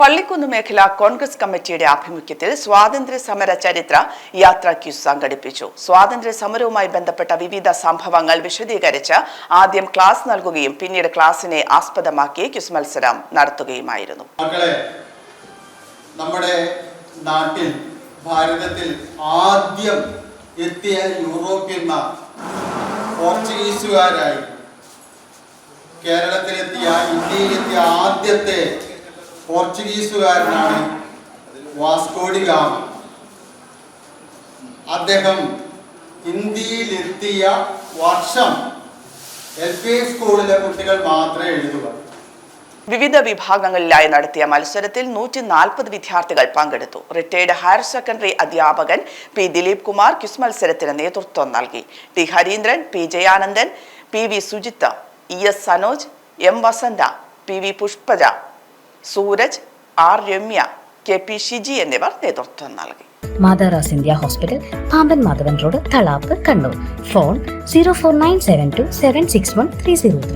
പള്ളിക്കുന്ന് മേഖല കോൺഗ്രസ് കമ്മിറ്റിയുടെ ആഭിമുഖ്യത്തിൽ സ്വാതന്ത്ര്യ സമര ചരിത്ര യാത്രാ ക്യൂസ് സംഘടിപ്പിച്ചു. സ്വാതന്ത്ര്യ സമരവുമായി ബന്ധപ്പെട്ട വിവിധ സംഭവങ്ങൾ വിശദീകരിച്ച് ആദ്യം ക്ലാസ് നൽകുകയും പിന്നീട് ക്ലാസിനെ ആസ്പദമാക്കി ക്യൂസ് മത്സരം നടത്തുകയുമായിരുന്നു. നമ്മുടെ നാട്ടിൽ ഭാരതത്തിൽ ആദ്യം എത്തിയ യൂറോപ്യന്മാർ പോർച്ചുഗീസുകാരായി. കേരളത്തിലെത്തിയ ഇന്ത്യയിലെത്തിയ ആദ്യത്തെ പോർച്ചുഗീസുകാരനാണ് വാസ്കോഡി ഗാമ അദ്ദേഹം ഇന്ത്യയിലെത്തിയ വർഷം എൽ പി സ്കൂളിലെ കുട്ടികൾ മാത്രമേ എഴുതുക. വിവിധ വിഭാഗങ്ങളിലായി നടത്തിയ മത്സരത്തിൽ നൂറ്റി നാൽപ്പത് വിദ്യാർത്ഥികൾ പങ്കെടുത്തു. റിട്ടയർഡ് ഹയർ സെക്കൻഡറി അധ്യാപകൻ പി ദിലീപ് കുമാർ ക്വിസ് മത്സരത്തിന് നേതൃത്വം നൽകി. T Harindran P Jayanandan P V Sujith E S Sanoj M Vasantha P V Pushpaja Sooraj R. Ramya K. P. Shiji എന്നിവർ നേതൃത്വം നൽകി. മാതാറാസ് India hospital Pamban Madhavan road Thalap Kannur. Phone zero four nine seven two seven six one three zero three